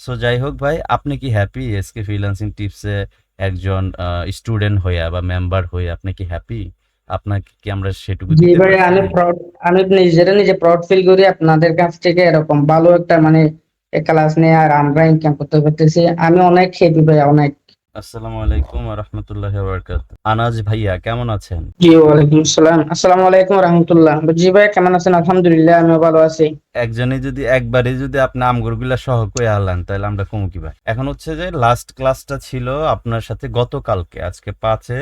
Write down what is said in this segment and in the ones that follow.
So যাই হোক ভাই আপনি কি হ্যাপি এসকে ফ্রিল্যান্সিং টিপসে একজন স্টুডেন্ট হইয়া বা মেম্বার হয়ে আপনি কি হ্যাপি আপনাকে কি আমরা সেটুকু জি দিতে ভাই আমি প্রাউড আমি নিজেরা নিজে প্রাউড ফিল করি আপনাদের কাছ থেকে এরকম ভালো একটা মানে ক্লাস নিয়ে আর আমরা ইনকাম করতে পারতেছি। আমি অনেক হ্যাপি ভাই অনেক। আসসালামু আলাইকুম ওয়া রাহমাতুল্লাহি ওয়া বারাকাতুহু। আনাজ ভাইয়া কেমন আছেন? জি ওয়ালাইকুম আসসালাম। আসসালামু আলাইকুম রহমতুল্লাহ। জি ভাই কেমন আছেন? আলহামদুলিল্লাহ আমিও ভালো আছি। একজনে যদি একবারে যদি আপনি আমগুরগুলা সহ কয়ে আনলেন তাহলে আমরা কমু কি ভাই? এখন হচ্ছে যে লাস্ট ক্লাসটা ছিল আপনার সাথে গতকালকে আজকে পাঁচে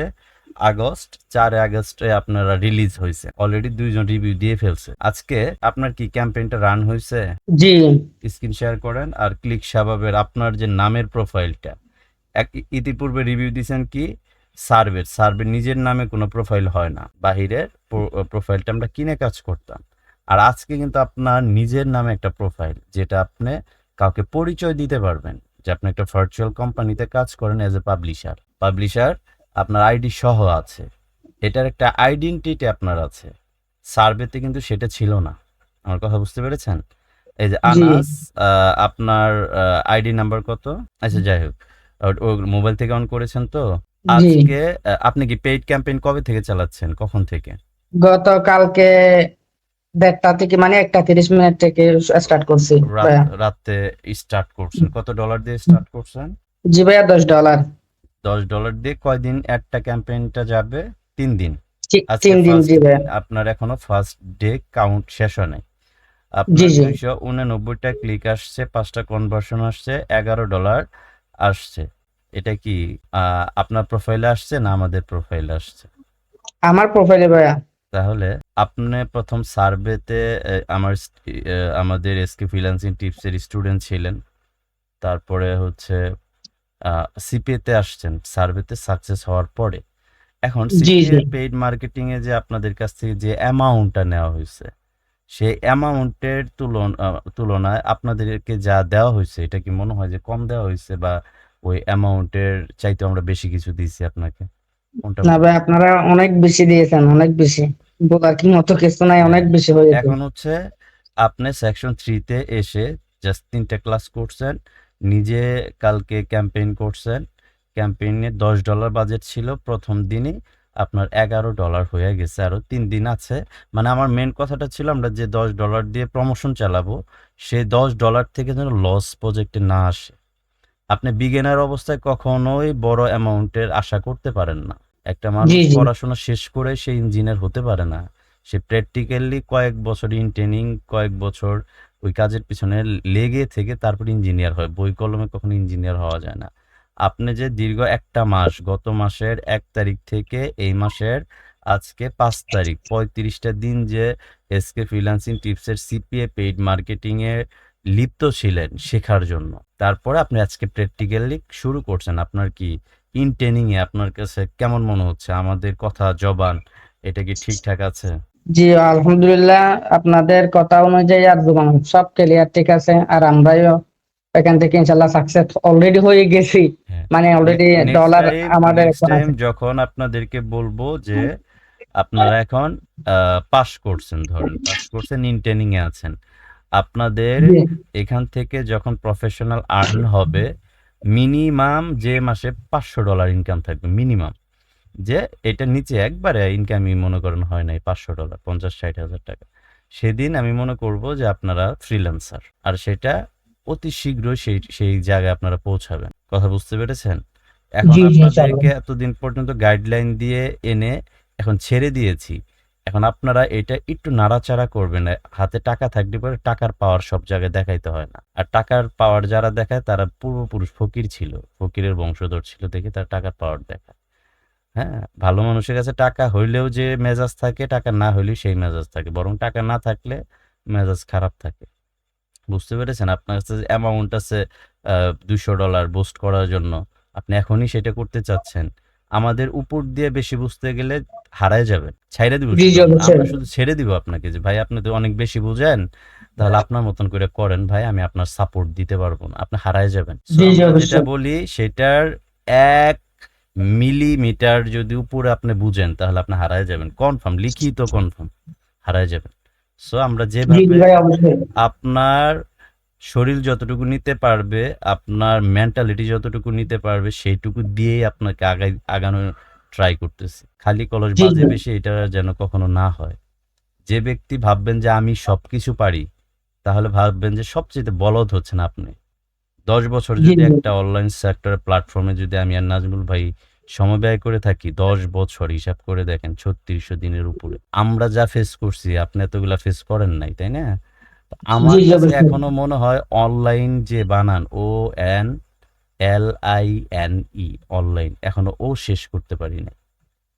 আগস্ট চার আগস্টে আপনারা রিলিজ হয়েছে। অলরেডি দুইজন রিভিউ দিয়ে ফেলছে। আজকে আপনার কি ক্যাম্পেইনটা রান হয়েছে? জি। স্ক্রিন শেয়ার করেন আর ক্লিক শাবাবের আপনার যে নামের প্রোফাইলটা ইতিপূর্বে রিভিউ দিয়েছেন কি? সার্ভের। সার্ভের নিজের নামে কোনো প্রোফাইল হয় না। বাহিরের প্রোফাইলটা আমরা কিনে কাজ করতাম। আর আজকে কিন্তু আপনার নিজের নামে একটা প্রোফাইল যেটা আপনি কাউকে পরিচয় দিতে পারবেন যে আপনি একটা ভার্চুয়াল কোম্পানিতে কাজ করেন এজ এ পাবলিশার পাবলিশার আপনার আইডি সহ আছে। এটার একটা আইডেন্টিটি আপনার আছে। সার্ভেতে কিন্তু সেটা ছিল না। আমার কথা বুঝতে পেরেছেন? এই যে আনাস আপনার আইডি নাম্বার কত? আচ্ছা যাই হোক। ও- মোবাইল থেকে অন করেছেন তো? আজকে আপনি কি পেইড ক্যাম্পেইন কবে থেকে চালাচ্ছেন? কখন থেকে? গতকালকে দেড়টা থেকে মানে একটা তিরিশ মিনিট থেকে স্টার্ট করছি রাতে স্টার্ট করছেন। কত ডলার দিয়ে স্টার্ট করছেন? জি ভাইয়া দশ ডলার দশ ডলার দিয়ে কয়দিন একটা ক্যাম্পেইনটা যাবে? তিন দিন। তিন দিন জি ভাইয়া। আপনার এখনও ফার্স্ট ডে কাউন্ট শেষ হয় নাই। আপনার দুইশো উননব্বইটা ক্লিক আসছে পাঁচটা কনভার্সন আসছে এগারো ডলার আসছে? এটা কি আপনার প্রোফাইলে আসছে না আমাদের প্রোফাইলে আসছে? আমার প্রোফাইলে ভাইয়া। তাহলে আপনি প্রথম সার্ভেতে আমার আমাদের এসকে ফ্রিল্যান্সিং টিপসের স্টুডেন্ট ছিলেন। তারপরে হচ্ছে সিপিএতে আসছেন। সার্ভেতে সাকসেস হওয়ার পরে। এখন সিপিএ পেইড মার্কেটিং এ যে আপনাদের কাছ থেকে যে অ্যামাউন্টটা নেওয়া হয়েছে সেই অ্যামাউন্টের তুলন তুলনায় আপনাদেরকে যা দেওয়া হয়েছে এটা কি মনে হয় যে কম দেওয়া হয়েছে বা ওই অ্যামাউন্টের চাইতে আমরা বেশি কিছু দিয়েছি আপনাকে। না ভাই আপনারা অনেক বেশি দিয়েছেন অনেক বেশি। বলার কি মতো কিছু নাই অনেক হ্যাঁ বেশি হয়েছে এখন হচ্ছে আপনি সেকশন থ্রিতে এসে জাস্ট তিনটা ক্লাস করছেন নিজে কালকে ক্যাম্পেইন করছেন। ক্যাম্পেইনে দশ ডলার বাজেট ছিল প্রথম দিনই আপনার এগারো ডলার হয়ে গেছে আরও তিন দিন আছে। মানে আমার মেন কথাটা ছিল আমরা যে দশ ডলার দিয়ে প্রমোশন চালাবো সেই দশ ডলার থেকে যেন লস প্রজেক্টে না আসে। আপনি বিগিনার অবস্থায় কখনোই বড় অ্যামাউন্টের আশা করতে পারেন না। একটা মানুষ পড়াশোনা শেষ করে সে ইঞ্জিনিয়ার হতে পারে না। সে প্র্যাকটিক্যালি কয়েক বছর ইন ট্রেনিং কয়েক বছর ওই কাজের পিছনে লেগে থেকে তারপর ইঞ্জিনিয়ার হয়। বই কলমে কখনো ইঞ্জিনিয়ার হওয়া যায় না। আপনি যে দীর্ঘ একটা মাস গত মাসের এক তারিখ থেকে এই মাসের আজকে পাঁচ তারিখ পঁয়ত্রিশটা দিন যে এসকে ফ্রিল্যান্সিং টিপসের সিপিএ পেইড মার্কেটিং এ লিপ্ত ছিলেন শেখার জন্য। তারপরে আপনি আজকে প্র্যাকটিক্যালি শুরু করছেন। আপনার কি ইন ট্রেনিং এ আপনার কাছে কেমন মনে হচ্ছে? আমাদের কথা জবান এটা কি ঠিকঠাক আছে? জি আলহামদুলিল্লাহ আপনাদের কথা অনুযায়ী আর দোকান সব ক্লিয়ার ঠিক আছে। আর আমরাও এখান থেকে ইনশাল্লাহ সাকসেস অলরেডি হয়ে গেছি। হ্যাঁ। মানে অলরেডি ডলার আমাদের যখন আপনাদেরকে বলব যে আপনারা এখন পাস করছেন ধরেন। পাস করছেন ইন ট্রেনিং এ আছেন। আপনাদের এখান থেকে যখন প্রফেশনাল আর্ন হবে মিনিমাম যে মাসে পাঁচশো ডলার ইনকাম থাকবে মিনিমাম যে এটা নিচে একবারে ইনকামই মনে করেন হয় নাই পাঁচশো ডলার পঞ্চাশ ষাট হাজার টাকা। সেদিন আমি মনে করব যে আপনারা ফ্রিল্যান্সার আর সেটা অতি শীঘ্রই সেই সেই জায়গায় আপনারা পৌঁছাবেন। কথা বুঝতে পেরেছেন? এখন আপনাদেরকে এতদিন পর্যন্ত গাইডলাইন দিয়ে এনে এখন ছেড়ে দিয়েছি। এখন আপনারা এটা একটু নাড়াচাড়া করবেন, হাতে টাকা থাকলে পরে টাকার পাওয়ার সব জায়গায় দেখাইতে হয় না। আর টাকার পাওয়ার যারা দেখায়, তারা পূর্বপুরুষ ফকির ছিল, ফকিরের বংশধর ছিল দেখে তারা টাকার পাওয়ার দেখায়। হ্যাঁ ভালো মানুষের কাছে টাকা হইলেও যে মেজাজ থাকে, টাকা না হইলেও সেই মেজাজ থাকে। বরং টাকা না থাকলে মেজাজ খারাপ থাকে। বুঝতে পেরেছেন? আপনার কাছে অ্যামাউন্ট আছে দুশো ডলার বুস্ট করার জন্য, আপনি এখনই সেটা করতে চাচ্ছেন। আমাদের উপর দিয়ে বেশি বুঝতে গেলে হারায় যাবেন ছাইড়ে দিব শুধু আমরা শুধু ছেড়ে দিব আপনাকে যে ভাই আপনি তো অনেক বেশি বুঝেন তাহলে আপনার মতন করে করেন ভাই আমি আপনার সাপোর্ট দিতে পারব না। আপনি হারায় যাবেন। যেটা বলি সেটার এক মিলিমিটার যদি উপরে আপনি বুঝেন তাহলে আপনি হারায় যাবেন। কনফার্ম লিখিত কনফার্ম হারায় যাবেন। সো আমরা যেভাবে আপনার শরীর যতটুকু নিতে পারবে আপনার মেন্টালিটি যতটুকু নিতে পারবে সেইটুকু দিয়েই আপনাকে আগাই আগানোর ট্রাই করতেছি। খালি কলস বাজে বেশি এটা যেন কখনো না হয়। যে ব্যক্তি ভাববেন যে আমি সবকিছু পারি তাহলে ভাববেন যে সবচেয়ে বলদ হচ্ছেন আপনি। দশ বছর যদি একটা অনলাইন সেক্টর প্ল্যাটফর্মে যদি আমি আর নাজমুল ভাই সময় ব্যয় করে থাকি দশ বছর হিসাব করে দেখেন ছত্রিশশো দিনের উপরে। আমরা যা ফেস করছি আপনি এতগুলা ফেস করেন নাই তাই না? আমার কাছে এখনও মনে হয় অনলাইন যে বানান O N L I N E online এখনও ও শেষ করতে পারি না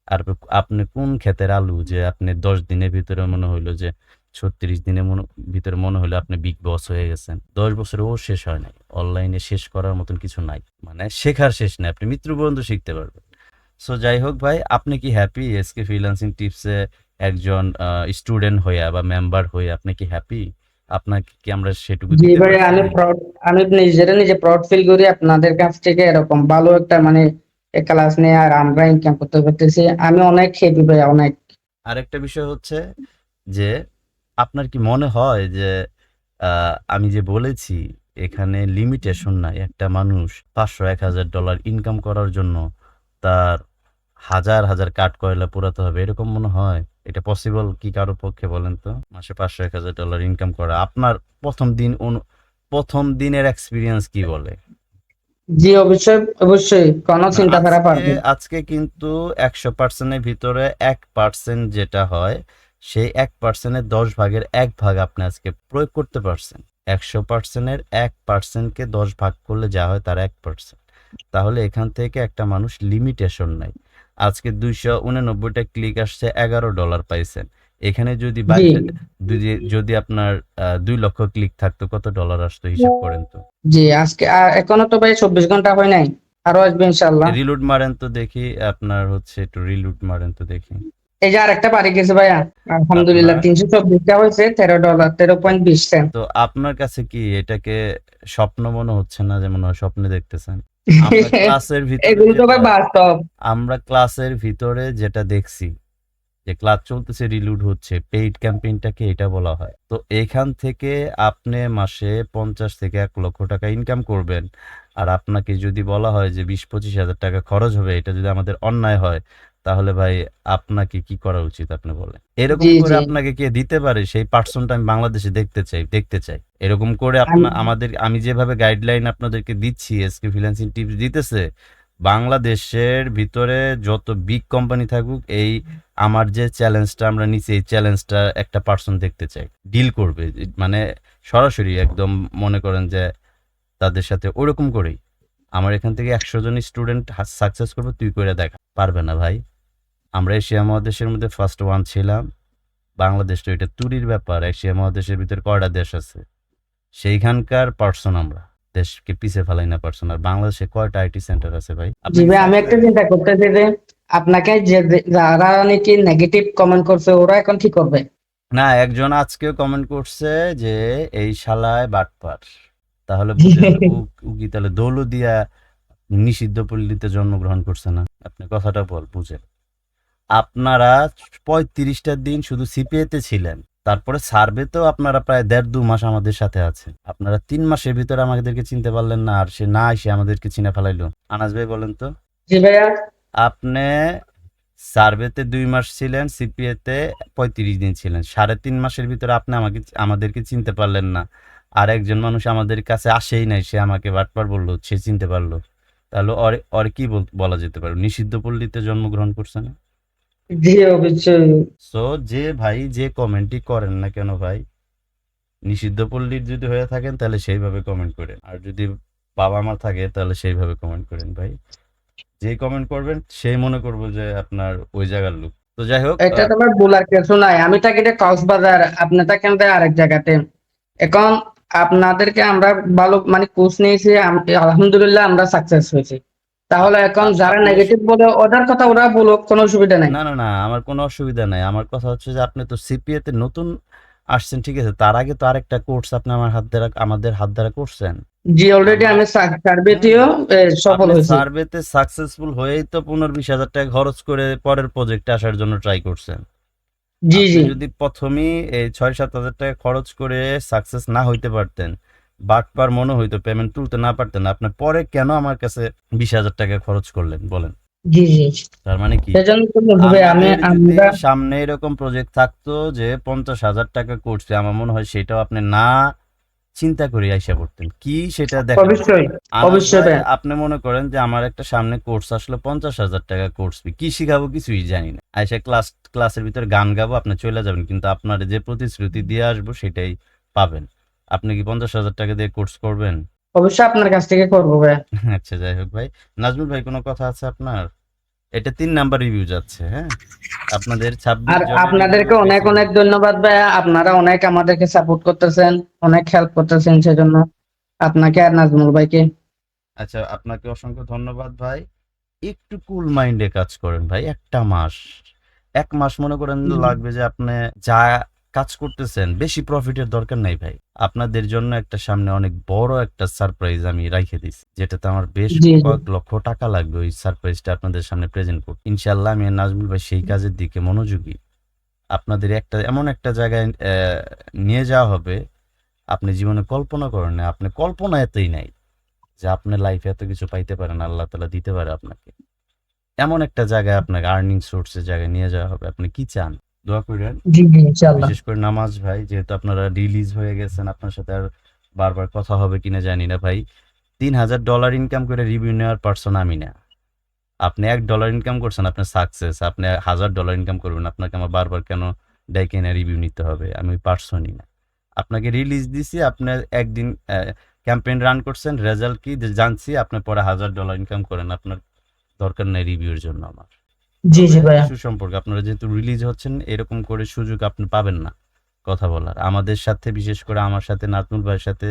আর আপনি কোন ক্ষেতের আলু যে আপনি দশ দিনের ভিতরে মনে হইল যে ছত্রিশ দিনের মনে ভিতরে মনে হলো আপনি বিগ বস হয়ে গেছেন দশ বছরে ও শেষ হয় নাই অনলাইনে শেষ করার মতন কিছু নাই মানে শেখার শেষ নাই আপনি মৃত্যু পর্যন্ত শিখতে পারবেন। সো যাই হোক ভাই আপনি কি হ্যাপি এসকে ফ্রিল্যান্সিং টিপসে একজন স্টুডেন্ট হইয়া বা মেম্বার হয়ে আপনি কি হ্যাপি আপনাকে কি আমরা সেটুকু জি দিতে ভাই আমি proud আমি নিজেরা নিজে প্রাউড ফিল করি আপনাদের কাছ থেকে এরকম ভালো একটা মানে ক্লাস নিয়ে আর আমরা ইনকাম করতে পারতেছি। আমি অনেক হ্যাপি ভাই অনেক। আরেকটা বিষয় হচ্ছে যে আপনার কি মনে হয় যে আহ, আমি যে বলেছি এখানে লিমিটেশন নাই একটা মানুষ পাঁচশো এক হাজার ডলার ইনকাম করার জন্য তার হাজার হাজার কাঠ কয়লা পোড়াতে হবে এরকম মনে হয়? এটা পসিবল কি কারও পক্ষে বলেন তো? মাসে পাঁচশো এক হাজার ডলার ইনকাম করা। আপনার প্রথম দিন প্রথম দিনের এক্সপিরিয়েন্স কি বলে? জি অবশ্যই অবশ্যই। কোনো চিন্তা করা পারবে আজকে কিন্তু একশো পার্সেন্টের ভিতরে এক পার্সেন্ট যেটা হয় সেই এক পার্সেন্টের দশ ভাগের এক ভাগ আপনি আজকে প্রয়োগ করতে পারছেন। একশো পার্সেন্টের এক পার্সেন্টকে দশ ভাগ করলে যা হয় তার এক পার্সেন্ট তাহলে এখান থেকে একটা মানুষ লিমিটেশন নাই আজকে দুইশো উননব্বইটা ক্লিক আসছে এগারো ডলার পাইছেন। এখানে যদি যদি- আপনার দুই লক্ষ ক্লিক থাকতো কত ডলার আসতো হিসাব করেন তো? জি আজকে এখনও তো ভাই চব্বিশ ঘণ্টা হয় নাই আরও আসবে ইনশাল্লাহ রিলুট মারেন তো দেখি আপনার হচ্ছে একটু রিলুট মারেন তো দেখি। এই যে আরেকটা বাড়ি গেছে ভাইয়া আলহামদুলিল্লাহ তিনশো চব্বিশটা হয়েছে তেরো ডলার তেরো পয়েন্ট বিশ সেন্ট তো আপনার কাছে কি এটাকে স্বপ্ন মনে হচ্ছে না যে মনে হয় স্বপ্নে দেখতেছেন? ক্লাসের ভিতরে এগুলো তো বাস্তব। আমরা ক্লাসের ভিতরে যেটা দেখছি যে ক্লাস চলতেছে রিলুড হচ্ছে পেইড ক্যাম্পেইনটাকে এটা বলা হয়। তো এখান থেকে আপনি মাসে পঞ্চাশ থেকে এক লক্ষ টাকা ইনকাম করবেন। আর আপনাকে যদি বলা হয় যে বিশ পঁচিশ হাজার টাকা খরচ হবে এটা যদি আমাদের অন্যায় হয় তাহলে ভাই আপনাকে কি করা উচিত আপনি বলেন? এরকম করে আপনাকে কে দিতে পারে? সেই পার্সনটা আমি বাংলাদেশে দেখতে চাই দেখতে চাই। এরকম করে আপনা আমি- আমাদের আমি যেভাবে গাইডলাইন আপনাদেরকে দিচ্ছি এসকে ফ্রিল্যান্সিং টিপস দিতেছে বাংলাদেশের ভিতরে যত বিগ কোম্পানি থাকুক এই আমার যে চ্যালেঞ্জটা আমরা নিচ্ছি এই চ্যালেঞ্জটা একটা পার্সন দেখতে চাই। ডিল করবে মানে সরাসরি একদম মনে করেন যে তাদের সাথে ওরকম করেই। আমার এখান থেকে একশো জন স্টুডেন্ট সাকসেস করবে তুই করে দেখা পারবে না ভাই। আমরা এশিয়া মহাদেশের মধ্যে ফার্স্ট ওয়ান ছিলাম। বাংলাদেশ তো এটা তুরির ব্যাপার এশিয়া মহাদেশের ভিতরে কয়টা দেশ আছে? সেইখানকার পার্সন আমরা দেশকে পিছে ফেলাই না পার্সন আর বাংলাদেশে কয়টা আইটি সেন্টার আছে ভাই? জি ভাই আমি একটা? চিন্তা করতেছি যে আপনাকে যে যারা নাকি নেগেটিভ কমেন্ট করছে ওরা এখন কি করবে? না একজন আজকেও কমেন্ট করছে যে এই শালায় বাটপার। তাহলে বুঝেন ও- ও কি তাহলে দৌলদিয়া নিষিদ্ধ পল্লীতে জন্মগ্রহণ করছে না। আপনি কথাটা বল বুঝেন। আপনারা পঁয়ত্রিশটা দিন শুধু সিপিএতে ছিলেন। তারপরে সার্ভেতেও আপনারা প্রায় দেড় দু মাস আমাদের সাথে আছেন। আপনারা তিন মাসের ভিতরে আমাদেরকে চিনতে পারলেন না আর সে না এসে আমাদেরকে চিনে ফেলাইলো। আনাস ভাই বলেন তো। জি ভাইয়া। আপনি সার্ভেতে দুই মাস ছিলেন সিপিএতে পঁয়ত্রিশ দিন ছিলেন। সাড়ে তিন মাসের ভিতরে আপনি আমাকে আমাদেরকে চিনতে পারলেন না। আর একজন মানুষ আমাদের কাছে আসেই নাই সে আমাকে বাটপার বলল সে চিনতে পারল। তাহলে ওর ওর কি বল- বলা যেতে পারে? নিষিদ্ধ পল্লীতে জন্মগ্রহণ করছে না? জি অবশ্যই। সো যে ভাই যে কমেন্টই করেন না কেন ভাই নিষিদ্ধ পল্লীর যদি হয়ে থাকেন তাহলে সেইভাবে কমেন্ট করেন। আর যদি বাবা মা থাকে তাহলে সেইভাবে কমেন্ট করেন ভাই। যে কমেন্ট করবেন সেই মনে করব যে আপনার ওই জায়গার লোক। তো যাই হোক এটা তোমার বলার কিছু নাই। আমি থাকি এটা কক্সবাজার। আপনি থাকেন আরেক জায়গাতে। এখন আপনাদেরকে আমরা ভালো মানে কোর্স নিয়েছি। আলহামদুলিল্লাহ আমরা সাকসেস হয়েছি। তাহলে এখন যারা নেগেটিভ বলে ওদের কথা ওরা বলুক কোনো অসুবিধা নাই। না না না আমার কোনো অসুবিধা নাই। আমার কথা হচ্ছে যে আপনি তো সিপিএ তে নতুন আসছেন ঠিক আছে? তার আগে তো আরেকটা কোর্স আপনি আমার হাত দ্বারা আমাদের হাত দ্বারা করছেন। জি অলরেডি আমি সার্ভেটিও সফল হয়েছি। সার্ভেতে সাকসেসফুল হয়েই তো পনেরো বিশ হাজার টাকা খরচ করে পরের প্রজেক্টে আসার জন্য ট্রাই করছেন। জি জি। যদি প্রথমেই এই ছয় সাত হাজার টাকা খরচ করে সাকসেস না হইতে পারতেন বাটপার মনে হইতো পেমেন্ট তুলতে না পারতেন আপনি পরে কেন আমার কাছে বিশ হাজার টাকা খরচ করলেন? বলেন। জি জি। তার মানে কি? সামনে এরকম প্রজেক্ট থাকতো যে পঞ্চাশ হাজার টাকা করছে আমার মনে হয় সেটাও আপনি না চিন্তা করে আইসা পড়তেন। কি সেটা দেখেন? অবশ্যই। আপনি মনে করেন যে আমার একটা সামনে কোর্স আসলে পঞ্চাশ হাজার টাকা কোর্স কি শিখাবো কিছুই জানি না। আইসা ক্লাস ক্লাসের ভিতরে গান গাবো আপনি চলে যাবেন কিন্তু আপনার যে প্রতিশ্রুতি দিয়ে আসব সেটাই পাবেন। আপনি কি পঞ্চাশ হাজার টাকা দিয়ে কোর্স করবেন? অবশ্যই আপনার কাছ থেকে করব ভাই আচ্ছা যাই হোক ভাই। নাজমুল ভাই কোনো কথা আছে আপনার? এটা তিন নাম্বার রিভিউ যাচ্ছে হ্যাঁ? আপনাদের আর আপনাদেরকে অনেক অনেক ধন্যবাদ ভাই আপনারা অনেক আমাদেরকে সাপোর্ট করতেছেন অনেক হেল্প করতেছেন সেজন্য। আপনাকে আর নাজমুল ভাইকে। আচ্ছা আপনাকে অসংখ্য ধন্যবাদ ভাই। একটু কুল মাইন্ডে কাজ করেন ভাই একটা মাস। এক মাস মনে করেন লাগবে যে আপনি যা কাজ করতেছেন বেশি প্রফিটের দরকার নাই ভাই। আপনাদের জন্য একটা সামনে অনেক বড় একটা সারপ্রাইজ আমি রাখে দিছি যেটাতে আমার বেশ। কয়েক লক্ষ টাকা লাগবে ওই সারপ্রাইজটা আপনাদের সামনে প্রেজেন্ট করতে। ইনশাল্লাহ আমি নাজমুল ভাই সেই কাজের দিকে মনোযোগী। আপনাদের একটা এমন একটা জায়গায় নিয়ে যাওয়া হবে আপনি জীবনে কল্পনা করেন না আপনি কল্পনা এতই নাই যে আপনি লাইফে এত কিছু পাইতে পারেন আল্লাহ তালা দিতে পারে আপনাকে। এমন একটা জায়গায় আপনাকে আর্নিং সোর্সের জায়গায় নিয়ে যাওয়া হবে আপনি কি চান? দোয়া করেন। বিশেষ করে নামাজ ভাই যেহেতু আপনারা রিলিজ হয়ে গেছেন আপনার সাথে আর বারবার কথা হবে কিনা জানি না ভাই। তিন হাজার ডলার ইনকাম করে রিভিউ নেওয়ার পার্সন আমি না। আপনি এক ডলার ইনকাম করছেন আপনি সাকসেস আপনি হাজার ডলার ইনকাম করবেন আপনাকে আমার বারবার কেন ডাইকে না রিভিউ নিতে হবে? আমি ওই পার্সনই না। আপনাকে রিলিজ দিছি আপনি একদিন ক্যাম্পেইন রান করছেন রেজাল্ট কি? জানছি আপনি পরে হাজার ডলার ইনকাম করেন আপনার দরকার নেই রিভিউর জন্য আমার। জি জি ভাইয়া। সুসম্পর্ক আপনারা যেহেতু রিলিজ হচ্ছেন এরকম করে সুযোগ আপনি পাবেন না কথা বলার। আমাদের সাথে বিশেষ করে আমার সাথে নাতনুল ভাইয়ের সাথে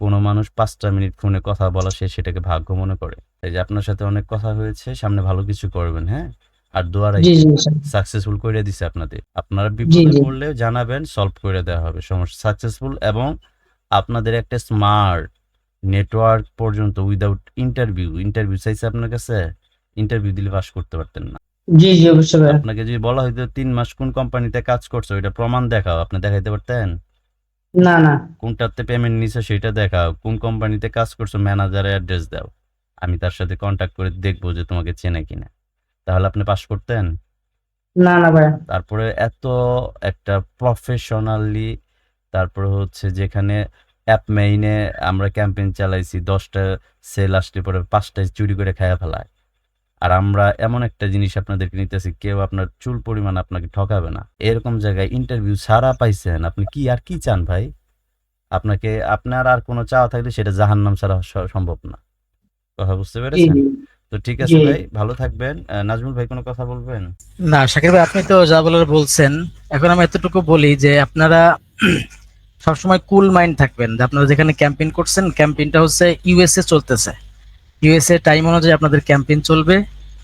কোনো মানুষ পাঁচটা মিনিট ফোনে কথা বলা সে সেটাকে ভাগ্য মনে করে। এই যে আপনার সাথে অনেক কথা হয়েছে সামনে ভালো কিছু করবেন হ্যাঁ? আর দোয়ারাই সাকসেসফুল করে দিছে আপনাদের। আপনারা বিপদে। পড়লে জানাবেন সলভ করে দেওয়া হবে। সমস্যা সাকসেসফুল এবং আপনাদের একটা স্মার্ট নেটওয়ার্ক পর্যন্ত উইদাউট ইন্টারভিউ ইন্টারভিউ চাইছে আপনার কাছে? ইন্টারভিউ দিলে পাস করতে পারতেন না। জি জি অবশ্যই আপনাকে যদি বলা হয়তো তিন মাস কোন কোম্পানিতে কাজ করছ এটা প্রমাণ দেখাও আপনি দেখাইতে পারতেন? না না। কোনটাতে পেমেন্ট নিছে সেটা দেখাও কোন কোম্পানিতে কাজ করছ ম্যানেজারের অ্যাড্রেস দাও। আমি তার সাথে কন্ট্যাক্ট করে দেখব যে তোমাকে চেনে কিনা। তাহলে আপনি পাস করতেন? না না ভাইয়া। তারপরে এত একটা প্রফেশনালি তারপরে হচ্ছে যেখানে অ্যাপ মেইনে আমরা ক্যাম্পেইন চালাইছি দশটা সেল আসলে পরে পাঁচটায় চুরি করে খায়া ফেলায়। আর আমরা এমন একটা জিনিস আপনাদেরকে নিতেছি কেউ আপনার চুল পরিমাণ আপনাকে ঠকাবে না। এরকম জায়গায় ইন্টারভিউ ছাড়া পাইছেন আপনি কি আর কি চান ভাই? আপনাকে আপনার আর কোনো চাওয়া থাকলে সেটা জাহান্নাম ছাড়া সম্ভব না। কথা বুঝতে পেরেছেন? তো ঠিক আছে ভাই ভালো থাকবেন। নাজমুল ভাই কোনো কথা বলবেন? না শাকির ভাই আপনি তো যা বলার বলছেন এখন আমি এতটুকু বলি যে আপনারা সবসময় কুল মাইন্ড থাকবেন। যে আপনারা যেখানে ক্যাম্পেইন করছেন ক্যাম্পেইনটা হচ্ছে ইউএসএ চলতেছে। ইউএসএ টাইম অনুযায়ী আপনাদের ক্যাম্পেইন চলবে।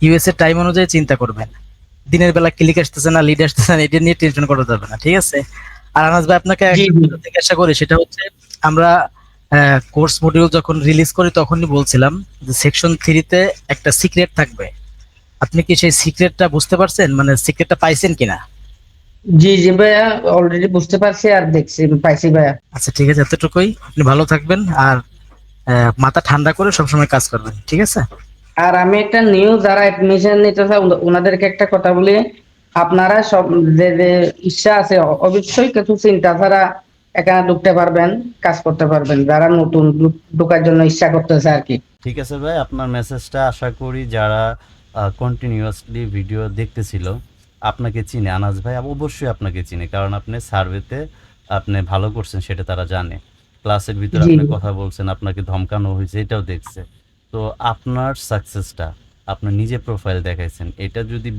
ইউএসএ টাইম অনুযায়ী চিন্তা করবেন। দিনের বেলা ক্লিক আসতেছে না লিড আসতেছে না এটা নিয়ে টেনশন করা যাবে না ঠিক আছে? আর আনাজ ভাই আপনাকে জিজ্ঞাসা করি সেটা হচ্ছে আমরা কোর্স মডিউল যখন রিলিজ করি তখনই বলছিলাম যে সেকশন থ্রিতে একটা সিক্রেট থাকবে। আপনি কি সেই সিক্রেটটা বুঝতে পারছেন? মানে সিক্রেটটা পাইছেন কিনা? জি জি ভাইয়া অলরেডি বুঝতে পারছি আর দেখছি পাইছি ভাইয়া। আচ্ছা ঠিক আছে এতটুকুই। আপনি ভালো থাকবেন আর মাথা ঠান্ডা করে সবসময় কাজ করবেন ঠিক আছে? আর আমি একটা নিউ যারা এডমিশন নিতে চায় ওনাদেরকে একটা কথা বলি। আপনারা সব যে যে ইচ্ছা আছে অবশ্যই কিছু চিন্তা ছাড়া এখানে ঢুকতে পারবেন কাজ করতে পারবেন। যারা নতুন ঢুক- ঢোকার জন্য ইচ্ছা করতেছে আর কি। ঠিক আছে ভাই আপনার মেসেজটা আশা করি যারা কন্টিনিউয়াসলি ভিডিও দেখতেছিল আপনাকে চিনে। আনাজ ভাই অবশ্যই আপনাকে চিনে কারণ আপনি সার্ভেতে আপনি ভালো করছেন সেটা তারা জানে। ক্লাসের ভিতরে আপনি কথা বলছেন আপনাকে ধমকানো হয়েছে এটাও দেখছে। তো আপনার সাকসেসটা আপনার নিজে প্রোফাইল দেখাইছেন এটা যদি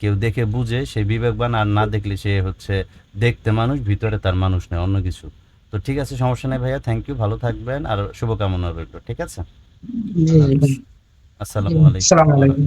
কেউ দেখে বুঝে সে বিবেকবান আর না দেখলে সে হচ্ছে দেখতে মানুষ ভিতরে তার মানুষ নেই অন্য কিছু। তো ঠিক আছে সমস্যা নেই ভাইয়া থ্যাংক ইউ ভালো থাকবেন আর শুভকামনা রইল ঠিক আছে? আসসালামু আলাইকুম।